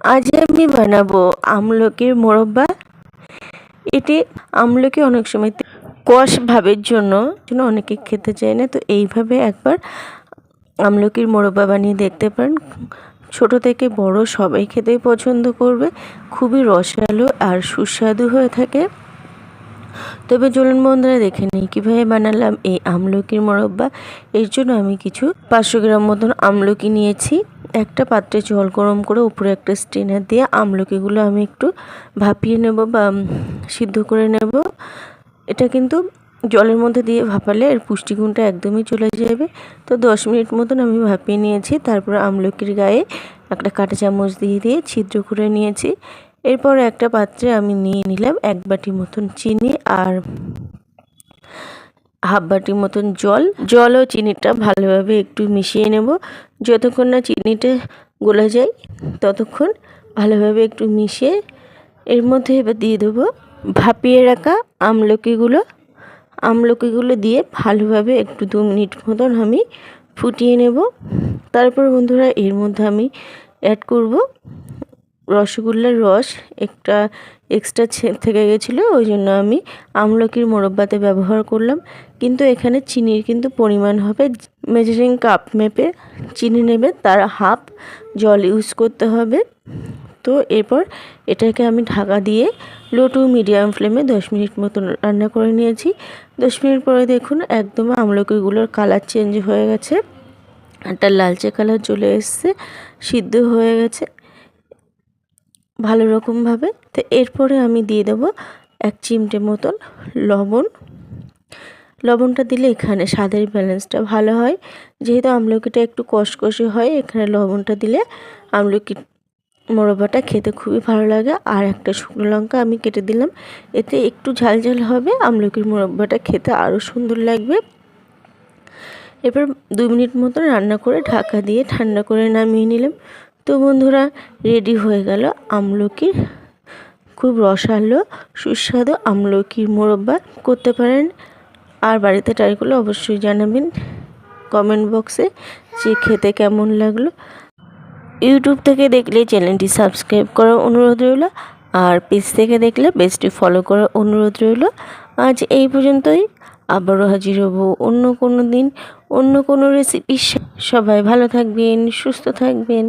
আজ আমি বানাবো আমলকির মোরব্বা। এটি আমলকি অনেক সময় কষ ভাবের জন্য অনেকে খেতে চায় না, তো এইভাবে একবার আমলকির মোরব্বা বানিয়ে দেখতে পারেন। ছোট থেকে বড় সবাই খেতেই পছন্দ করবে, খুবই রসালো আর সুস্বাদু হয়ে থাকে। তবে চলুন বন্ধুরা, দেখে নিই কীভাবে বানালাম এই আমলকির মোরব্বা। এর জন্য আমি কিছু পাঁচশো গ্রাম মতন আমলকি নিয়েছি। একটা পাত্রে জল গরম করে উপরে একটা স্টেনার দিয়ে আমলকিগুলো আমি একটু ভাপিয়ে নেব বা সিদ্ধ করে নেব। এটা কিন্তু জলের মধ্যে দিয়ে ভাপালে এর পুষ্টিগুণটা একদমই চলে যাবে। তো দশ মিনিট মতন আমি ভাপিয়ে নিয়েছি, তারপর আমলকির গায়ে একটা কাঁটা চামচ দিয়ে দিয়ে ছিদ্র করে নিয়েছি। এরপর একটা পাত্রে আমি নিয়ে নিলাম এক বাটি মতন চিনি আর হাফ বাটি মতন জল। জল ও চিনিটা ভালোভাবে একটু মিশিয়ে নেব। যতক্ষণ না চিনিটা গলে যায়, ততক্ষণ ভালোভাবে একটু মিশিয়ে এর মধ্যে এবার দিয়ে দেবো ভাপিয়ে রাখা আমলকিগুলো। আমলকিগুলো দিয়ে ভালোভাবে একটু দু মিনিট মতন আমি ফুটিয়ে নেব। তারপর বন্ধুরা এর মধ্যে আমি অ্যাড করব। রসগোল্লার রস একটা এক্সট্রা থেকে গেছিল, ওই জন্য আমি আমলকির মোরব্বাতে ব্যবহার করলাম। কিন্তু এখানে চিনির কিন্তু পরিমাণ হবে। মেজারিং কাপ মেপে চিনি নেবে, তার হাফ জল ইউজ করতে হবে। তো এরপর এটাকে আমি ঢাকা দিয়ে লো টু মিডিয়াম ফ্লেমে দশ মিনিট মতন রান্না করে নিয়েছি। দশ মিনিট পরে দেখুন একদম আমলকিগুলোর কালার চেঞ্জ হয়ে গেছে। একটা লালচে কালার চলে এসছে, সিদ্ধ হয়ে গেছে। ভালো রকমভাবে তো এরপরে আমি দিয়ে দেব এক চিমটে মতন লবণ। লবণটা দিলে এখানে স্বাদের ব্যালেন্সটা ভালো হয়। যেহেতু আমলকিটা একটু কষকষে হয়, এখানে লবণটা দিলে আমলকি মোরব্বাটা খেতে খুবই ভালো লাগে। আর একটা শুকনো লঙ্কা আমি কেটে দিলাম। এতে একটু ঝাল ঝাল হবে, আমলকির মোরব্বাটা খেতে আরও সুন্দর লাগবে। এরপর দু মিনিট মতো রান্না করে ঢাকা দিয়ে ঠান্ডা করে নামিয়ে নিলাম। তো বন্ধুরা রেডি হয়ে গেল আমলকির। খুব রসালো, সুস্বাদু আমলকির মোরব্বা। করতে পারেন আর বাড়িতে ট্রাই করলে অবশ্যই জানাবেন কমেন্ট বক্সে যে খেতে কেমন লাগল। ইউটিউব থেকে দেখলে চ্যানেলটি সাবস্ক্রাইব করার অনুরোধ রইল আর পেজ থেকে দেখলে পেজটি ফলো করার অনুরোধ রইল। আজ এই পর্যন্তই। আবারও হাজির হব অন্য কোনো দিন, অন্য কোনো রেসিপি সবাই ভালো থাকবেন, সুস্থ থাকবেন।